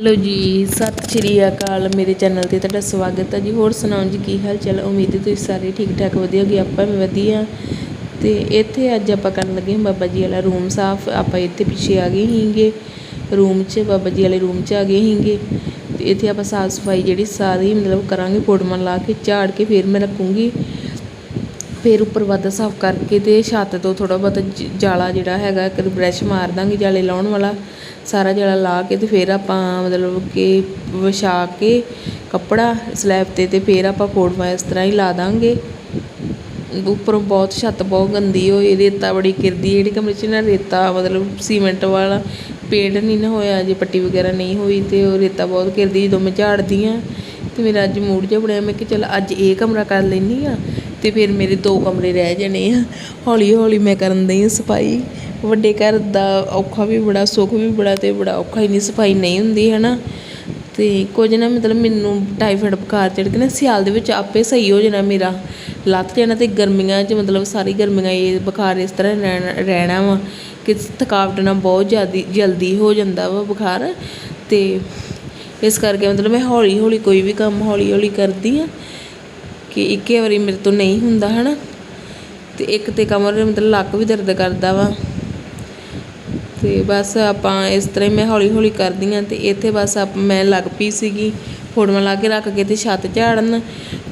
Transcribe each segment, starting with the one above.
Hello ਜੀ, ਸਤਿ ਸ਼੍ਰੀ ਅਕਾਲ ਮੇਰੇ ਚੈਨਲ ਤੇ ਤੁਹਾਡਾ ਸਵਾਗਤ ਹੈ ਜੀ। ਹੋਰ ਸੁਣਾਓ ਜੀ, ਕੀ ਹਾਲ ਚਾਲ? ਉਮੀਦ ਹੈ ਤੁਸੀਂ ਸਾਰੇ ਠੀਕ ਠਾਕ ਵਧੀਆ ਹੋਗੇ, ਆਪਾਂ ਵੀ ਵਧੀਆ। ਤੇ ਇੱਥੇ ਅੱਜ ਆਪਾਂ ਕਰਨ ਲੱਗੇ ਹਾਂ ਬਾਬਾ ਜੀ ਵਾਲਾ ਰੂਮ ਸਾਫ਼। ਆਪਾਂ ਇੱਥੇ ਪਿੱਛੇ ਆ ਗਏ ਹੀਗੇ ਰੂਮ 'ਚ, ਬਾਬਾ ਜੀ ਵਾਲੇ ਰੂਮ 'ਚ ਆ ਗਏ ਹੀਗੇ ਤੇ ਇੱਥੇ ਆਪਾਂ ਸਾਫ਼ ਸਫ਼ਾਈ ਜਿਹੜੀ ਸਾਰੀ ਮਤਲਬ ਕਰਾਂਗੇ, ਫੋਟੋਆਂ ਲਾ ਕੇ ਝਾੜ ਕੇ ਫਿਰ ਮੈਂ ਰੱਖੂੰਗੀ। ਫਿਰ ਉੱਪਰ ਵੱਧ ਸਾਫ਼ ਕਰਕੇ ਤੇ ਛੱਤ ਤੋਂ ਥੋੜਾ ਬਹੁਤਾ ਜ- ਜਾਲਾ ਜਿਹੜਾ ਹੈਗਾ, ਇੱਕ ਬ੍ਰਸ਼ ਮਾਰ ਦਾਂਗੇ ਜਾਲੇ ਲਾਉਣ ਵਾਲਾ, ਸਾਰਾ ਜਾਲਾ ਲਾ ਕੇ ਤੇ ਫਿਰ ਆਪਾਂ ਮਤਲਬ ਕਿ ਵਿਛਾ ਕੇ ਕੱਪੜਾ ਸਲੈਬ ਤੇ ਤੇ ਫਿਰ ਆਪਾਂ ਫੋਟੋਆਂ ਇਸ ਤਰ੍ਹਾਂ ਹੀ ਲਾ ਦਾਂਗੇ। ਉੱਪਰੋਂ ਬਹੁਤ ਛੱਤ ਬਹੁਤ ਗੰਦੀ ਹੋਈ, ਰੇਤਾ ਬੜੀ ਕਿਰਦੀ ਜਿਹੜੀ ਕਮਰੇ 'ਚ ਨਾ ਰੇਤਾ ਮਤਲਬ ਸੀਮੈਂਟ ਵਾਲਾ ਪੇਂਟ ਨਹੀਂ ਨਾ ਹੋਇਆ, ਜੇ ਪੱਟੀ ਵਗੈਰਾ ਨਹੀਂ ਹੋਈ ਤੇ ਉਹ ਰੇਤਾ ਬਹੁਤ ਕਿਰਦੀ ਜਦੋਂ ਮੈਂ ਝਾੜਦੀ ਆ ਤੇ ਮੇਰਾ ਅੱਜ ਮੂਡ ਜਿਹਾ ਬਣਿਆ, ਮੈਂ ਕਿ ਚਲ ਅੱਜ ਇਹ ਕਮਰਾ ਕਰ ਲੈਂਦੀ ਆ। ਅਤੇ ਫਿਰ ਮੇਰੇ ਦੋ ਕਮਰੇ ਰਹਿ ਜਾਣੇ ਆ। ਹੌਲੀ ਹੌਲੀ ਮੈਂ ਕਰਨ ਦਈ ਸਫ਼ਾਈ। ਵੱਡੇ ਘਰ ਦਾ ਔਖਾ ਵੀ ਬੜਾ, ਸੁੱਖ ਵੀ ਬੜਾ ਅਤੇ ਬੜਾ ਔਖਾ, ਇੰਨੀ ਸਫ਼ਾਈ ਨਹੀਂ ਹੁੰਦੀ ਹੈ ਨਾ ਅਤੇ ਕੁਝ ਨਾ ਮਤਲਬ ਮੈਨੂੰ ਟਾਈਫਾਇਡ ਬੁਖਾਰ ਚੜ ਕੇ ਨਾ ਸਿਆਲ ਦੇ ਵਿੱਚ ਆਪੇ ਸਹੀ ਹੋ ਜਾਣਾ ਮੇਰਾ। ਲੱਥ ਜਾਣਾ ਅਤੇ ਗਰਮੀਆਂ 'ਚ ਮਤਲਬ ਸਾਰੀ ਗਰਮੀਆਂ ਇਹ ਬੁਖਾਰ ਇਸ ਤਰ੍ਹਾਂ ਰਹਿਣਾ ਰਹਿਣਾ ਵਾ ਕਿ ਥਕਾਵਟ ਨਾਲ ਬਹੁਤ ਜ਼ਿਆਦੀ, ਜਲਦੀ ਹੋ ਜਾਂਦਾ ਵਾ ਬੁਖਾਰ। ਅਤੇ ਇਸ ਕਰਕੇ ਮਤਲਬ ਮੈਂ ਹੌਲੀ ਹੌਲੀ ਕੋਈ ਵੀ ਕੰਮ ਹੌਲੀ ਹੌਲੀ ਕਰਦੀ ਹਾਂ। ਕਿ ਇੱਕੇ ਵਾਰੀ ਮੇਰੇ ਤੋਂ ਨਹੀਂ ਹੁੰਦਾ, ਹਨਾ? ਤੇ ਇੱਕ ਤੇ ਕਮਰ ਮਤਲਬ ਲੱਕ ਵੀ ਦਰਦ ਕਰਦਾ ਵਾ। ਤੇ ਬਸ ਆਪਾਂ ਇਸ ਤਰ੍ਹਾਂ ਹੀ ਮੈਂ ਹੌਲੀ ਹੌਲੀ ਕਰਦੀ ਹਾਂ ਤੇ ਇੱਥੇ ਬਸ ਆਪ ਮੈਂ ਲੱਗ ਪਈ ਸੀਗੀ, ਫੋਟੋਆਂ ਲਾ ਕੇ ਰੱਖ ਕੇ ਤੇ ਛੱਤ ਝਾੜਨ।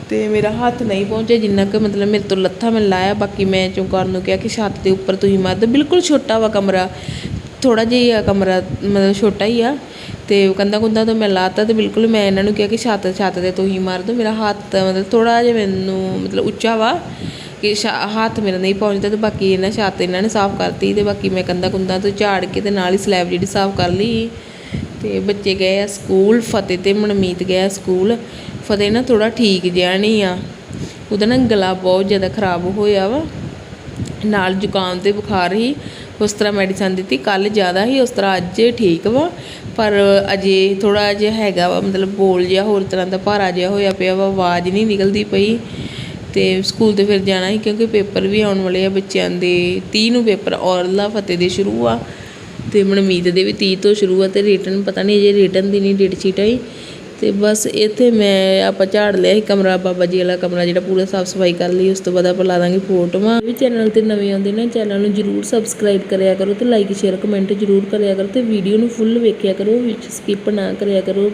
ਤੇ ਮੇਰਾ ਹੱਥ ਨਹੀਂ ਪਹੁੰਚਿਆ, ਜਿੰਨਾ ਕਿ ਮਤਲਬ ਮੇਰੇ ਤੋਂ ਲੱਥਾ ਮੈਂ ਲਾਇਆ, ਬਾਕੀ ਮੈਂ ਚੌਂਕਾਰ ਨੂੰ ਕਿਹਾ ਕਿ ਛੱਤ ਦੇ ਉੱਪਰ ਤੁਸੀਂ ਮਾਰ ਦਿਓ ਬਿਲਕੁਲ ਛੋਟਾ ਵਾ ਕਮਰਾ। ਥੋੜਾ ਜਿਹਾ ਆ ਕਮਰਾ, ਮਤਲਬ ਛੋਟਾ ਹੀ ਆ। ਤੇ ਕੰਦਾ ਕੁੰਦਾ ਤੋਂ ਮੈਂ ਲਾਤਾ ਤੇ ਬਿਲਕੁਲ ਮੈਂ ਇਹਨਾਂ ਨੂੰ ਕਿਹਾ ਕਿ ਛੱਤ ਛੱਤ ਤੇ ਤੁਸੀਂ ਮਾਰ ਦਿਓ ਮੇਰਾ ਹੱਥ ਮਤਲਬ ਥੋੜਾ ਜਿਹਾ ਮੈਨੂੰ ਮਤਲਬ ਉੱਚਾ ਵਾ ਕਿ ਛਾ- ਹੱਥ ਮੇਰਾ ਨਹੀਂ ਪਹੁੰਚਦਾ ਤੇ ਬਾਕੀ ਇਹਨਾਂ ਛੱਤ ਇਹਨਾਂ ਨੇ ਸਾਫ਼ ਕਰਤੀ ਤੇ ਬਾਕੀ ਮੈਂ ਕੰਦਾ ਕੁੰਦਾ ਤੋਂ ਝਾੜ ਕੇ ਤੇ ਨਾਲ ਹੀ ਸਲੈਬ ਜਿਹੜੀ ਸਾਫ਼ ਕਰ ਲਈ। ਤੇ ਬੱਚੇ ਗਏ ਆ ਸਕੂਲ, ਫਤਿਹ ਤੇ ਮਨਮੀਤ ਗਿਆ ਸਕੂਲ। ਫਤਿਹ ਨਾ ਥੋੜਾ ਠੀਕ ਜਿਹਾ ਨਹੀਂ ਆ। ਉਹਦਾ ਨਾ ਗਲਾ ਬਹੁਤ ਜ਼ਿਆਦਾ ਖਰਾਬ ਹੋਇਆ ਵਾ। ਨਾਲ ਜ਼ੁਕਾਮ ਤੇ ਬੁਖਾਰ ਹੀ ਉਸ ਤਰ੍ਹਾਂ ਮੈਡੀਸਨ ਦਿੱਤੀ। ਕੱਲ ਜ਼ਿਆਦਾ ਹੀ ਉਸ ਤਰ੍ਹਾਂ ਅੱਜ ਠੀਕ ਵਾ, ਪਰ ਅਜੇ ਥੋੜਾ ਜਿਹਾ ਹੈਗਾ ਵਾ, ਮਤਲਬ ਬੋਲ ਜਿਹਾ ਹੋਰ ਤਰ੍ਹਾਂ ਦਾ ਭਾਰਾ ਜਿਹਾ ਹੋਇਆ ਪਿਆ ਵਾ, ਆਵਾਜ਼ ਨਹੀਂ ਨਿਕਲਦੀ ਪਈ। ਤੇ ਸਕੂਲ ਤੇ ਫਿਰ ਜਾਣਾ ਸੀ ਕਿਉਂਕਿ ਪੇਪਰ ਵੀ ਆਉਣ ਵਾਲੇ ਆ ਬੱਚਿਆਂ ਦੇ 30 ਨੂੰ ਪੇਪਰ ਔਰਲਾ ਫਤਿਹ ਦੇ ਸ਼ੁਰੂ ਆ। ਤੇ ਮਨਮੀਤ ਦੇ ਵੀ 30 ਤੋਂ ਸ਼ੁਰੂ ਆ ਤੇ ਰਿਟਨ ਪਤਾ ਨਹੀਂ ਅਜੇ ਰਿਟਨ ਦੀ ਨਹੀਂ ਡੇਟ ਸ਼ੀਟ ਆਈ। ਤੇ ਬਸ ਇੱਥੇ ਮੈਂ ਆਪਾਂ ਝਾੜ ਲਿਆ ਸੀ ਕਮਰਾ, ਬਾਬਾ ਜੀ ਵਾਲਾ ਕਮਰਾ ਜਿਹੜਾ ਪੂਰਾ ਸਾਫ਼ ਸਫ਼ਾਈ ਕਰ ਲਈ, ਉਸ ਤੋਂ ਬਾਅਦ ਆਪਾਂ ਲਾ ਦਾਂਗੇ ਫੋਟੋਆਂ। ਵੀ ਚੈਨਲ ਤੇ ਨਵੇਂ ਆਉਂਦੇ ਨੇ, ਚੈਨਲ ਨੂੰ ਜਰੂਰ ਸਬਸਕ੍ਰਾਈਬ ਕਰਿਆ ਕਰੋ ਤੇ ਲਾਈਕ ਸ਼ੇਅਰ ਕਮੈਂਟ ਜਰੂਰ ਕਰਿਆ ਕਰੋ ਤੇ ਵੀਡੀਓ ਨੂੰ ਫੁੱਲ ਵੇਖਿਆ ਕਰੋ, ਵਿੱਚ ਸਕਿਪ ਨਾ ਕਰਿਆ ਕਰੋ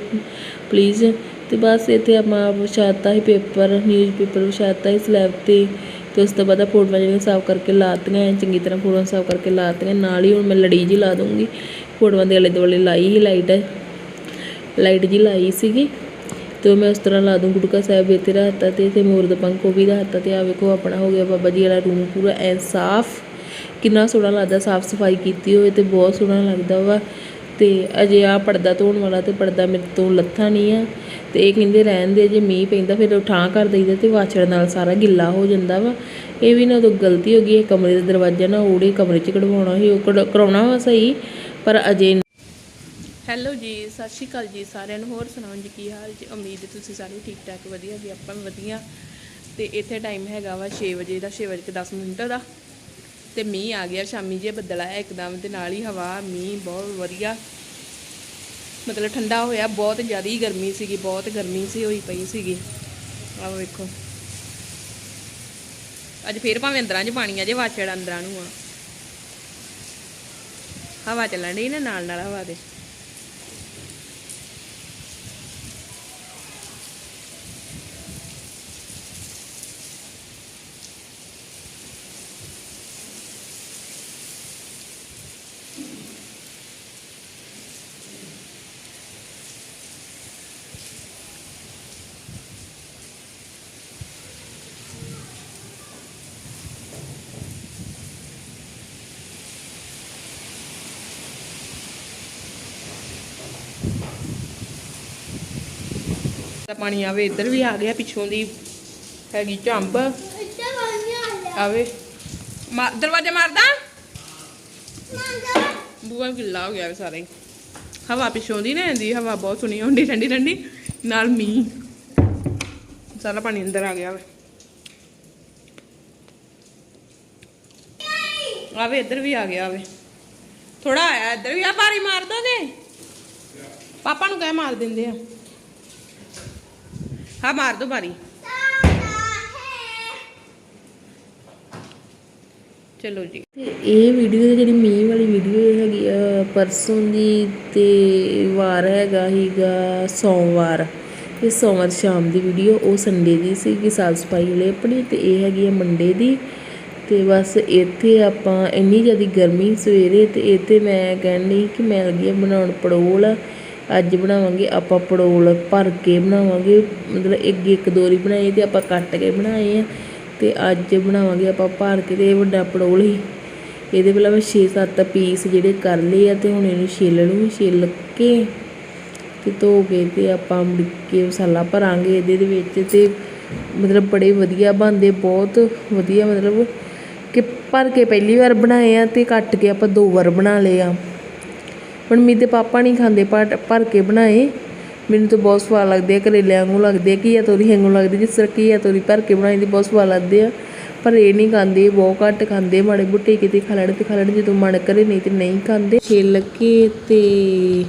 ਪਲੀਜ਼ ਤੇ ਬਸ ਇੱਥੇ ਆਪਾਂ ਵਿਛਾਤਾ ਹੀ ਪੇਪਰ ਨਿਊਜ਼ ਪੇਪਰ ਵਿਛਾਤਾ ਹੀ ਸਲੈਬ ਤੇ ਤੇ ਉਸ ਤੋਂ ਬਾਅਦ ਆਹ ਫੋਟੋਆਂ ਜਿਹੜੀਆਂ ਸਾਫ਼ ਕਰਕੇ ਲਾਤੀਆਂ, ਚੰਗੀ ਤਰ੍ਹਾਂ ਫੋਟੋਆਂ ਸਾਫ਼ ਕਰਕੇ ਲਾਤੀਆਂ, ਨਾਲ ਹੀ ਹੁਣ ਮੈਂ ਲੜੀ ਜੀ ਲਾ ਦੂੰਗੀ ਫੋਟੋਆਂ ਦੇ ਆਲੇ ਦੁਆਲੇ ਲਾਈ ਹੀ ਲਾਈਟ ਲਾਈਟ ਜੀ ਲਾਈ ਸੀਗੀ ਤੇ ਉਹ ਮੈਂ ਉਸ ਤਰ੍ਹਾਂ ਲਾ ਦੂੰ ਗੁਟਕਾ ਸਾਹਿਬ ਇੱਥੇ ਰੱਖਤਾ ਤੇ ਇੱਥੇ ਮੋਰ ਦਾ ਪੰਖ ਉਹ ਵੀ ਰੱਖਤਾ ਤੇ ਆ ਵੇਖੋ ਆਪਣਾ ਹੋ ਗਿਆ ਬਾਬਾ ਜੀ ਵਾਲਾ ਰੂਮ ਪੂਰਾ ਐਨ ਸਾਫ਼, ਕਿੰਨਾ ਸੋਹਣਾ ਲੱਗਦਾ ਸਾਫ਼ ਸਫ਼ਾਈ ਕੀਤੀ ਹੋਵੇ ਤੇ ਬਹੁਤ ਸੋਹਣਾ ਲੱਗਦਾ ਵਾ ਤੇ ਅਜੇ ਆ ਪਰਦਾ ਧੋਣ ਵਾਲਾ ਤੇ ਪਰਦਾ ਮੇਰੇ ਤੋਂ ਲੱਥਾ ਨਹੀਂ ਆ ਤੇ ਇਹ ਕਹਿੰਦੇ ਰਹਿਣ ਦੇ, ਜੇ ਮੀਂਹ ਪੈਂਦਾ ਫਿਰ ਉਠਾਂ ਕਰ ਦਈਦਾ ਤੇ ਵਾਛੜ ਨਾਲ ਸਾਰਾ ਗਿੱਲਾ ਹੋ ਜਾਂਦਾ ਵਾ। ਇਹ ਵੀ ਨਾ ਉਦੋਂ ਗਲਤੀ ਹੋ ਗਈ, ਇਹ ਕਮਰੇ ਦਾ ਦਰਵਾਜ਼ਾ ਨਾ ਉਹੜੇ ਕਮਰੇ 'ਚ ਕਢਵਾਉਣਾ ਸੀ, ਉਹ ਕਢ- ਕਰਾਉਣਾ ਵਾ ਸਹੀ, ਪਰ ਅਜੇ ਹੈਲੋ ਜੀ, ਸਤਿ ਸ਼੍ਰੀ ਅਕਾਲ ਜੀ ਸਾਰਿਆਂ ਨੂੰ। ਹੋਰ ਸੁਣਾਓ ਜੀ, ਕੀ ਹਾਲ ਜੀ? ਉਮੀਦ ਤੁਸੀਂ ਸਾਰੇ ਠੀਕ ਠਾਕ ਵਧੀਆ ਜੀ, ਆਪਾਂ ਵੀ ਵਧੀਆ। ਤੇ ਇੱਥੇ ਟਾਈਮ ਹੈਗਾ ਵਾ 6 ਵਜੇ ਦਾ 6 ਵਜੇ ਕੇ 10 ਮਿੰਟ ਦਾ। ਤੇ ਮੀਂਹ ਆ ਗਿਆ, ਸ਼ਾਮੀ ਜੇ ਬੱਦਲ ਆਇਆ ਇੱਕਦਮ ਤੇ ਨਾਲ ਹੀ ਹਵਾ, ਮੀਂਹ ਬਹੁਤ ਵਧੀਆ। ਮਤਲਬ ਠੰਡਾ ਹੋਇਆ, ਬਹੁਤ ਜ਼ਿਆਦਾ ਹੀ ਗਰਮੀ ਸੀਗੀ, ਬਹੁਤ ਗਰਮੀ ਸੀ, ਹੋਈ ਪਈ ਸੀਗੀ। ਆਹ ਵੇਖੋ। ਅੱਜ ਫੇਰ ਭਾਵੇਂ ਅੰਦਰਾਂ 'ਚ ਪਾਣੀ ਆ ਜੇ ਵਾਛੜ ਅੰਦਰਾਂ ਨੂੰ ਆ। ਹਵਾ ਚੱਲਣ ਡਈ ਨਾ ਨਾਲ ਨਾਲ ਹਵਾ ਦੇ। ਤਾਂ ਪਾਣੀ ਆਵੇ ਇੱਧਰ ਵੀ ਆ ਗਿਆ ਪਿੱਛੋਂ ਦੀ ਹੈਗੀ ਝੰਬ। ਆਵੇ। ਦਰਵਾਜ਼ਾ ਮਾਰਦਾ? ਬੂਆ ਗਿੱਲਾ ਹੋ ਗਿਆ ਸਾਰਾ। ਹੀ ਹਵਾ ਪਿੱਛੋਂ ਦੀ ਨਾ ਆਂਦੀ ਹਵਾ ਬਹੁਤ ਸੁਣੀ ਹੁੰਦੀ ਠੰਡੀ ਠੰਡੀ ਨਾਲ ਮੀਂਹ। ਸਾਰਾ ਪਾਣੀ ਅੰਦਰ ਆ ਗਿਆ ਵੇ। ਆਵੇ ਇੱਧਰ ਵੀ ਆ ਗਿਆ ਵੇ। ਥੋੜਾ ਆਇਆ ਇੱਧਰ ਵੀ ਆ ਭਾਰੀ ਮਾਰ ਦੋਗੇ? ਪਾਪਾ ਨੂੰ ਕਹਿ ਮਾਰ ਦਿੰਦੇ ਆ। ਹਾਂ, ਮਾਰ ਦੋ ਬਾਰੀ ਚਲੋ ਜੀ। ਤੇ ਇਹ ਵੀਡੀਓ ਜਿਹੜੀ ਮੀਂਹ ਵਾਲੀ ਵੀਡੀਓ ਹੈਗੀ ਪਰਸੋਂ ਦੀ ਤੇ ਵਾਰ ਹੈਗਾ ਹੀਗਾ ਸੋਮਵਾਰ। ਇਹ ਸੋਮਵਾਰ ਸ਼ਾਮ ਦੀ ਵੀਡੀਓ ਉਹ ਸੰਡੇ ਦੀ ਸੀ ਕਿ ਸਾਫ਼ ਸਫ਼ਾਈ ਵਾਲੇ ਆਪਣੀ ਤੇ ਇਹ ਹੈਗੀ ਆ ਮੰਡੇ ਦੀ। ਤੇ ਬਸ ਇੱਥੇ ਆਪਾਂ ਇੰਨੀ ਜ਼ਿਆਦਾ ਗਰਮੀ ਸਵੇਰੇ ਤੇ ਇੱਥੇ ਮੈਂ ਕਹਿੰਦੀ ਕਿ ਮੈਂ ਲੱਗੀ ਬਣਾਉਣ ਪੜੋਲ ਅੱਜ ਬਣਾਵਾਂਗੇ, ਆਪਾਂ ਪੜੋਲ ਭਰ ਕੇ ਬਣਾਵਾਂਗੇ। ਮਤਲਬ ਇੱਕ ਇੱਕ ਦੋਰੀ ਬਣਾਈ ਤੇ ਆਪਾਂ ਕੱਟ ਕੇ ਬਣਾਏ ਆ। ਤੇ ਅੱਜ ਬਣਾਵਾਂਗੇ ਆਪਾਂ ਭਰ ਕੇ ਤੇ ਇਹ ਵੱਡਾ ਪੜੋਲ ਹੀ। ਇਹਦੇ ਪਹਿਲਾਂ ਮੈਂ 6-7 ਪੀਸ ਜਿਹੜੇ ਕਰ ਲਏ ਆ ਤੇ ਹੁਣ ਇਹਨੂੰ ਛਿੱਲ ਨੂੰ ਛਿੱਲ ਕੇ ਤੇ ਧੋ ਕੇ ਤੇ ਆਪਾਂ ਮੁੜ ਕੇ ਮਸਾਲਾ ਭਰਾਂਗੇ ਇਹਦੇ ਦੇ ਵਿੱਚ ਤੇ ਮਤਲਬ ਬੜੇ ਵਧੀਆ ਬਣਦੇ, ਬਹੁਤ ਵਧੀਆ ਮਤਲਬ ਕਿ ਭਰ ਕੇ ਪਹਿਲੀ ਵਾਰ ਬਣਾਏ ਆ ਤੇ ਕੱਟ ਕੇ ਆਪਾਂ ਦੋ ਵਾਰ ਬਣਾ ਲਏ ਆ। ਹੁਣ ਮੇਰੇ ਤੇ ਪਾਪਾ ਨਹੀਂ ਖਾਂਦੇ ਭਰ ਭਰ ਕੇ ਬਣਾਏ। ਮੈਨੂੰ ਤਾਂ ਬਹੁਤ ਸਵਾਦ ਲੱਗਦੇ ਆ, ਕਰੇਲਿਆਂ ਵਾਂਗੂ ਲੱਗਦੇ ਆ, ਘੀਆ ਤੋਰੀ ਵਾਂਗੂ ਲੱਗਦੇ, ਜਿਸ ਤਰ੍ਹਾਂ ਘੀਆ ਤੋਰੀ ਭਰ ਕੇ ਬਣਾਈ ਦੀ ਬਹੁਤ ਸਵਾਦ ਲੱਗਦੇ ਆ। ਪਰ ਇਹ ਨਹੀਂ ਖਾਂਦੇ ਬਹੁਤ ਘੱਟ ਖਾਂਦੇ ਮਾੜੇ ਬੁੱਟੇ ਕਿਤੇ ਖਾ ਲੈਣ ਤੇ ਖਾ ਲੈਣ, ਜਦੋਂ ਮਨ ਕਰੇ ਨਹੀਂ ਤੇ ਨਹੀਂ ਖਾਂਦੇ। ਛਿੱਲ ਕੇ ਤੇ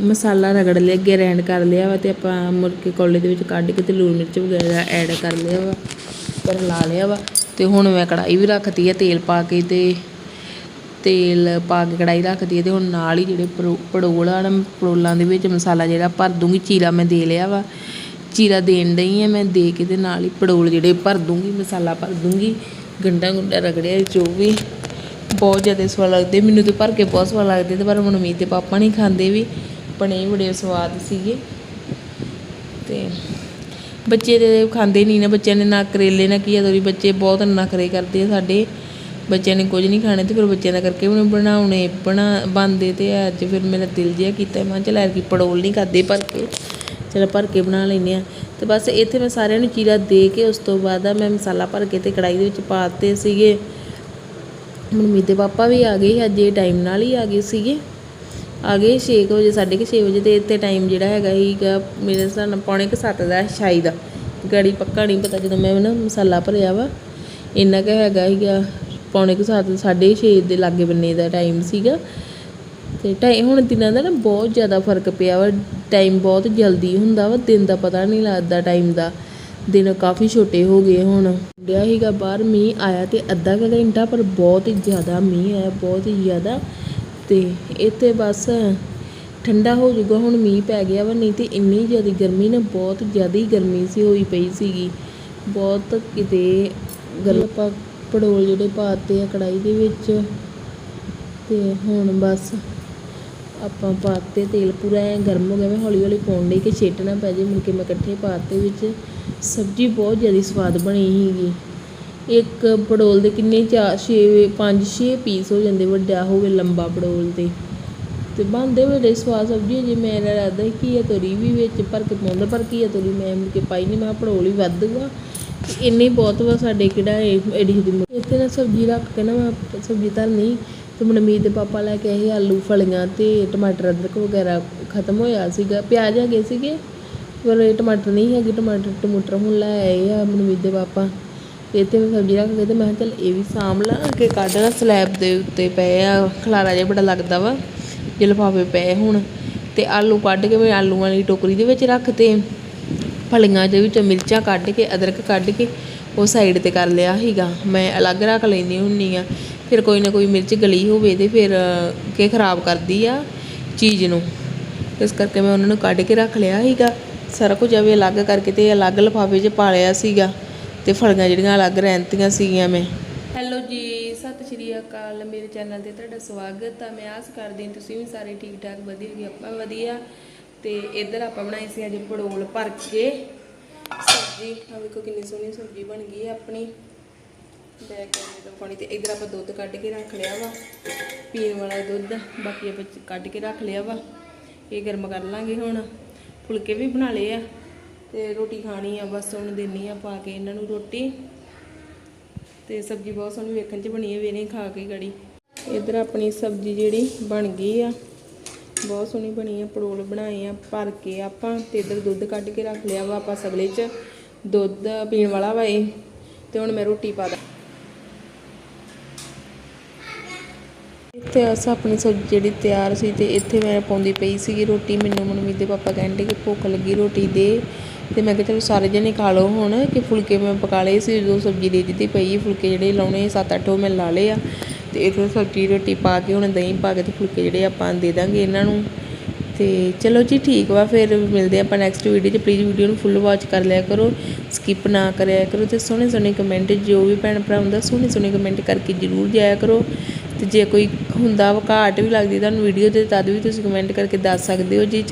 ਮਸਾਲਾ ਰਗੜ ਲਿਆ ਗ੍ਰੈਂਡ ਕਰ ਲਿਆ ਵਾ ਤੇ ਆਪਾਂ ਮੁੜਕੇ ਕੋਲੇ ਦੇ ਵਿੱਚ ਕੱਢ ਕੇ ਤੇ ਲੂਣ ਮਿਰਚ ਵਗੈਰਾ ਐਡ ਕਰ ਲਿਆ ਵਾ, ਪਰ ਲਾ ਲਿਆ ਵਾ। ਤੇ ਹੁਣ ਮੈਂ ਕੜਾਈ ਵੀ ਰੱਖਤੀ ਆ, ਤੇਲ ਪਾ ਕੇ ਤੇ ਤੇਲ ਪਾ ਕੇ ਕੜਾਹੀ ਰੱਖਦੀ ਹੈ ਤੇ ਹੁਣ ਨਾਲ ਹੀ ਜਿਹੜੇ ਪਰੋ- ਪੜੋਲ ਆ ਨਾ ਪੜੋਲਾਂ ਦੇ ਵਿੱਚ ਮਸਾਲਾ ਜਿਹੜਾ ਭਰ ਦੂੰਗੀ, ਚੀਰਾ ਮੈਂ ਦੇ ਲਿਆ ਵਾ। ਚੀਰਾ ਦੇਣ ਡਈ ਆ ਮੈਂ, ਦੇ ਕੇ ਤੇ ਨਾਲ ਹੀ ਪੜੋਲ ਜਿਹੜੇ ਭਰ ਦੂੰਗੀ, ਮਸਾਲਾ ਭਰ ਦੂੰਗੀ। ਗੰਡਾ ਗੁੰਡਾ ਰਗੜਿਆ ਜੋ ਵੀ। ਬਹੁਤ ਜ਼ਿਆਦਾ ਸਵਾਦ ਲੱਗਦੇ, ਮੈਨੂੰ ਤੇ ਭਰ ਕੇ ਬਹੁਤ ਸਵਾਦ ਲੱਗਦੇ ਤੇ ਪਰ ਮਨਮੀਤ ਤੇ ਪਾਪਾ ਨਹੀਂ ਖਾਂਦੇ ਵੀ, ਬਣੇ ਬੜੇ ਸਵਾਦ ਸੀਗੇ। ਤੇ ਬੱਚੇ ਤੇ ਖਾਂਦੇ ਨਹੀਂ ਨਾ, ਬੱਚਿਆਂ ਨੇ ਨਾ ਕਰੇਲੇ, ਨਾ ਕੀ ਤੋਰੀ ਬੱਚੇ ਬਹੁਤ ਨਖਰੇ ਕਰਦੇ ਆ ਸਾਡੇ। ਬੱਚਿਆਂ ਨੇ ਕੁਝ ਨਹੀਂ ਖਾਣੇ ਅਤੇ ਫਿਰ ਬੱਚਿਆਂ ਦਾ ਕਰਕੇ ਵੀ ਬਣਾਉਣੇ, ਬਣਾ ਬੰਦੇ ਤੇ ਅੱਜ ਫਿਰ ਮੇਰਾ ਦਿਲ ਜਿਹਾ ਕੀਤਾ, ਮੈਂ ਚਲ ਐਰ ਕੀ ਪੜੋਲ ਨਹੀਂ ਕਰਦੇ ਭਰ ਕੇ, ਚਲ ਭਰ ਕੇ ਬਣਾ ਲੈਂਦੇ ਹਾਂ। ਅਤੇ ਬਸ ਇੱਥੇ ਮੈਂ ਸਾਰਿਆਂ ਨੂੰ ਚੀਰਾ ਦੇ ਕੇ ਉਸ ਤੋਂ ਬਾਅਦ ਮੈਂ ਮਸਾਲਾ ਭਰ ਕੇ ਅਤੇ ਕੜਾਈ ਦੇ ਵਿੱਚ ਪਾ ਦਿੱਤੇ ਸੀਗੇ। ਮਨਮੀਤ ਦੇ ਪਾਪਾ ਵੀ ਆ ਗਏ ਅੱਜ ਇਹ ਟਾਈਮ ਨਾਲ ਹੀ ਆ ਗਏ ਸੀਗੇ। ਆ ਗਏ 6 ਵਜੇ 6:30 ਵਜੇ ਤੇ ਇੱਥੇ ਟਾਈਮ ਜਿਹੜਾ ਹੈਗਾ ਸੀਗਾ, ਮੇਰੇ ਹਿਸਾਬ ਨਾਲ ਪੌਣੇ ਕੁ ਸੱਤ ਦਾ ਸ਼ਾਇਦ। ਗਾੜੀ ਪੱਕਾ ਨਹੀਂ ਪਤਾ ਜਦੋਂ ਮੈਂ ਨਾ ਮਸਾਲਾ ਭਰਿਆ ਵਾ, ਇੰਨਾ ਕੁ ਹੈਗਾ ਸੀਗਾ। ਪੌਣੇ ਕੁ ਸੱਤ 6:30 ਦੇ ਲਾਗੇ ਬੰਨੇ ਦਾ ਟਾਈਮ ਸੀਗਾ। ਤੇ ਟਾਈਮ ਹੁਣ ਦਿਨਾਂ ਦਾ ਨਾ ਬਹੁਤ ਜ਼ਿਆਦਾ ਫ਼ਰਕ ਪਿਆ ਵਾ। ਟਾਈਮ ਬਹੁਤ ਜਲਦੀ ਹੁੰਦਾ ਵਾ, ਦਿਨ ਦਾ ਪਤਾ ਨਹੀਂ ਲੱਗਦਾ ਟਾਈਮ ਦਾ। ਦਿਨ ਕਾਫੀ ਛੋਟੇ ਹੋ ਗਏ ਹੁਣ। ਡਿਆ ਸੀਗਾ ਬਾਹਰ, ਮੀਂਹ ਆਇਆ ਤੇ ਅੱਧਾ ਕੁ ਘੰਟਾ, ਪਰ ਬਹੁਤ ਹੀ ਜ਼ਿਆਦਾ ਮੀਂਹ ਆਇਆ, ਬਹੁਤ ਹੀ ਜ਼ਿਆਦਾ। ਤੇ ਇੱਥੇ ਬਸ ਠੰਡਾ ਹੋ ਜਾਊਗਾ, ਹੁਣ ਮੀਂਹ ਪੈ ਗਿਆ ਵਾ, ਨਹੀਂ ਤੇ ਇੰਨੀ ਜ਼ਿਆਦਾ ਗਰਮੀ ਨਾ, ਬਹੁਤ ਜ਼ਿਆਦਾ ਹੀ ਗਰਮੀ ਸੀ, ਹੋਈ ਪਈ ਸੀਗੀ। ਬਹੁਤ ਕਿਤੇ ਗਲ ਆਪਾਂ ਪੜੋਲ ਜਿਹੜੇ ਪਾਤੇ ਆ ਕੜਾਈ ਦੇ ਵਿੱਚ ਤੇ ਹੁਣ ਬਸ ਆਪਾਂ ਪਾਤੇ ਤੇਲ ਪੂਰਾ ਐ ਗਰਮ ਹੋ ਗਿਆ, ਮੈਂ ਹੌਲੀ ਹੌਲੀ ਪਾਉਣ ਲਈ ਕਿ ਛਿੱਟ ਪੈ ਜੇ, ਮੁੜ ਕੇ ਮੈਂ ਇਕੱਠੇ ਪਾਤੇ ਵਿੱਚ। ਸਬਜ਼ੀ ਬਹੁਤ ਜ਼ਿਆਦਾ ਸਵਾਦ ਬਣੀ ਸੀਗੀ। ਇੱਕ ਪੜੋਲ ਦੇ ਕਿੰਨੇ ਚਾਰ, ਛੇ, ਪੰਜ, ਛੇ ਪੀਸ ਹੋ ਜਾਂਦੇ, ਵੱਡਾ ਹੋਵੇ ਲੰਬਾ ਪੜੋਲ ਤੇ। ਤੇ ਬਣਦੇ ਬੜੇ ਸਵਾਦ ਸਬਜ਼ੀ ਜੇ ਮੇਰਾ ਇਰਾਦਾ ਸੀ ਘੀਆ ਤੋਰੀ ਵੀ ਵਿੱਚ ਭਰ ਕੇ ਪਾਉਂਦਾ, ਪਰ ਘੀਆ ਤੋਰੀ ਮੈਂ ਮੁੜ ਕੇ ਪਾਈ ਨਹੀਂ ਮੈਂ ਕਿਹਾ ਪੜੋਲ ਹੀ ਵੱਧ ਵਾ ਇੰਨੇ ਬਹੁਤ ਵਾ ਸਾਡੇ ਕਿਹੜਾ ਐਡੀ ਦੀ ਇੱਥੇ ਨਾ ਸਬਜ਼ੀ ਰੱਖ ਕੇ ਨਾ ਮੈਂ ਸਬਜ਼ੀ ਧਰਨੀ, ਤੇ ਮਨਮੀਤ ਦੇ ਪਾਪਾ ਲੈ ਕੇ ਆਏ ਆਲੂ ਫਲੀਆਂ ਤੇ ਟਮਾਟਰ ਅਦਰਕ ਵਗੈਰਾ ਖਤਮ ਹੋਇਆ ਸੀਗਾ, ਪਿਆਜ਼ ਹੈਗੇ ਸੀਗੇ, ਪਰ ਇਹ ਟਮਾਟਰ ਨਹੀਂ ਹੈਗੇ, ਟਮਾਟਰ ਟਮੂਟਰ ਹੁਣ ਲੈ ਆਏ ਆ ਮਨਮੀਤ ਦੇ ਪਾਪਾ। ਤੇ ਇੱਥੇ ਮੈਂ ਸਬਜ਼ੀ ਰੱਖ ਕੇ ਤੇ ਮੈਂ ਕਿਹਾ ਚੱਲ ਇਹ ਵੀ ਸਾਂਭ ਲਾਂ ਕਿ ਕੱਢ ਨਾ ਸਲੈਬ ਦੇ ਉੱਤੇ ਪਏ ਆ, ਖਲਾਰਾ ਜਿਹਾ ਬੜਾ ਲੱਗਦਾ ਵਾ, ਜੇ ਲਿਫਾਫੇ ਪਏ ਹੁਣ, ਤੇ ਆਲੂ ਕੱਢ ਕੇ ਮੈਂ ਆਲੂ ਵਾਲੀ ਟੋਕਰੀ ਦੇ ਵਿੱਚ ਰੱਖਤੇ ਫਲੀਆਂ ਦੇ ਵਿੱਚੋਂ ਮਿਰਚਾਂ ਕੱਢ ਕੇ, ਅਦਰਕ ਕੱਢ ਕੇ ਉਹ ਸਾਈਡ ਤੇ ਕਰ ਲਿਆ ਸੀਗਾ। ਮੈਂ ਅਲੱਗ ਰੱਖ ਲੈਂਦੀ ਹੁੰਨੀ ਆ। ਫਿਰ ਕੋਈ ਨਾ ਕੋਈ ਮਿਰਚ ਗਲੀ ਹੋਵੇ ਤੇ ਫਿਰ ਕਿ ਖਰਾਬ ਕਰਦੀ ਆ ਚੀਜ਼ ਨੂੰ। ਇਸ ਕਰਕੇ ਮੈਂ ਉਹਨਾਂ ਨੂੰ ਕੱਢ ਕੇ ਰੱਖ ਲਿਆ ਸੀਗਾ। ਸਾਰਾ ਕੁਝ ਐਵੇਂ ਅਲੱਗ ਕਰਕੇ ਤੇ ਅਲੱਗ ਲਿਫਾਫੇ 'ਚ ਪਾ ਲਿਆ ਸੀਗਾ ਤੇ ਫਲੀਆਂ ਜਿਹੜੀਆਂ ਅਲੱਗ ਰਹਿੰਦੀਆਂ ਸੀਗੀਆਂ ਮੈਂ। ਹੈਲੋ ਜੀ, ਸਤਿ ਸ਼੍ਰੀ ਅਕਾਲ। ਮੇਰੇ ਚੈਨਲ ਤੇ ਤੁਹਾਡਾ ਸਵਾਗਤ ਆ। ਮੈਂ ਆਸ ਕਰਦੀ ਹਾਂ ਤੁਸੀਂ ਵੀ ਸਾਰੇ ਠੀਕ ਠਾਕ ਵਧੀਆ ਜੀ ਆਪਾਂ ਵਧੀਆ। ਤੇ ਇੱਧਰ ਆਪਾਂ ਬਣਾਈ ਸੀ ਅੱਜ ਪੜੋਲ ਭਰ ਕੇ। ਸਬਜ਼ੀ ਆ ਵੇਖੋ ਕਿੰਨੀ ਸੋਹਣੀ ਸਬਜ਼ੀ ਬਣ ਗਈ ਹੈ ਆਪਣੀ। ਬੈਕ ਕੈਮਰੇ ਤੋਂ ਪਾਣੀ ਤੇ ਇੱਧਰ ਆਪਾਂ ਦੁੱਧ ਕੱਢ ਕੇ ਰੱਖ ਲਿਆ ਵਾ। ਪੀਣ ਵਾਲਾ ਦੁੱਧ, ਬਾਕੀ ਆਪਾਂ ਕੱਢ ਕੇ ਰੱਖ ਲਿਆ ਵਾ। ਇਹ ਗਰਮ ਕਰ ਲਾਂਗੇ ਹੁਣ। ਫੁਲਕੇ ਵੀ ਬਣਾ ਲਏ ਆ ਤੇ ਰੋਟੀ ਖਾਣੀ ਆ ਬਸ ਹੁਣ ਦੇਣੀ ਆ ਪਾ ਕੇ ਇਹਨਾਂ ਨੂੰ ਰੋਟੀ। ਤੇ ਸਬਜ਼ੀ ਬਹੁਤ ਸੋਹਣੀ ਵੇਖਣ 'ਚ ਬਣੀ ਹੈ ਵੇਨੇ ਖਾ ਕੇ ਗੜੀ। ਇੱਧਰ ਆਪਣੀ ਸਬਜ਼ੀ ਜਿਹੜੀ ਬਣ ਗਈ ਆ। ਬਹੁਤ ਸੋਹਣੀ ਬਣੀ ਆ ਪੜੋਲ ਬਣਾਏ ਆ, ਭਰ ਕੇ ਆਪਾਂ ਤੇ ਇੱਧਰ ਦੁੱਧ ਕੱਢ ਕੇ ਰੱਖ ਲਿਆ ਵਾ ਆਪਾਂ ਸਗਲੇ 'ਚ, ਦੁੱਧ ਪੀਣ ਵਾਲਾ ਵਾ ਇਹ, ਤੇ ਹੁਣ ਮੈਂ ਰੋਟੀ ਪਾ ਦਾਂ। ਤੇ ਅਸ ਆਪਣੀ ਸਬਜ਼ੀ ਜਿਹੜੀ ਤਿਆਰ ਸੀ ਤੇ ਇੱਥੇ ਮੈਂ ਪਾਉਂਦੀ ਪਈ ਸੀਗੀ ਰੋਟੀ, ਮੈਨੂੰ ਮਨਮੀਤ ਦੇ ਪਾਪਾ ਕਹਿੰਦੇ ਕਿ ਭੁੱਖ ਲੱਗੀ ਰੋਟੀ ਦੇ, ਤੇ ਮੈਂ ਕਿਹਾ ਚਲੋ ਸਾਰੇ ਜਣੇ ਖਾ ਲਓ ਹੁਣ, ਕਿ ਫੁਲਕੇ ਮੈਂ ਪਕਾ ਲਏ ਸੀ, ਜਦੋਂ ਸਬਜ਼ੀ ਦੇ ਦਿੱਤੀ ਪਈ, ਫੁਲਕੇ ਜਿਹੜੇ ਲਾਉਣੇ ਸੱਤ ਅੱਠ ਉਹ ਮੈਂ ਲਾ ਲਏ ਆ। ਤੇ ਇੱਥੇ ਸਬਜ਼ੀ ਰੋਟੀ ਪਾ ਕੇ, ਹੁਣ ਦਹੀਂ ਪਾ ਕੇ ਤੇ ਫੁਲਕੇ ਜਿਹੜੇ ਆਪਾਂ ਦੇ ਦਾਂਗੇ ਇਹਨਾਂ ਨੂੰ। ਤੇ ਚਲੋ ਜੀ, ਠੀਕ ਵਾ, ਫਿਰ ਮਿਲਦੇ ਆਪਾਂ ਨੈਕਸਟ ਵੀਡੀਓ 'ਚ। ਪਲੀਜ਼ ਵੀਡੀਓ ਨੂੰ ਫੁੱਲ ਵਾਚ ਕਰ ਲਿਆ ਕਰੋ ਸਕਿਪ ਨਾ ਕਰਿਆ ਕਰੋ ਤੇ ਸੋਹਣੇ ਸੋਹਣੇ ਕਮੈਂਟ ਜੋ ਵੀ ਭੈਣ ਭਰਾ ਹੁੰਦਾ ਸੋਹਣੇ ਸੋਹਣੇ ਕਮੈਂਟ ਕਰਕੇ ਜਰੂਰ ਜਾਇਆ ਕਰੋ। ਤੇ ਜੇ ਕੋਈ ਹੁੰਦਾ ਵਾ, ਘਾਟ ਵੀ ਲੱਗਦੀ, ਤੁਹਾਨੂੰ ਵੀਡੀਓ ਤੇ ਤਦ ਵੀ ਤੁਸੀਂ ਕਮੈਂਟ ਕਰਕੇ ਦੱਸ ਸਕਦੇ ਹੋ ਜੀ।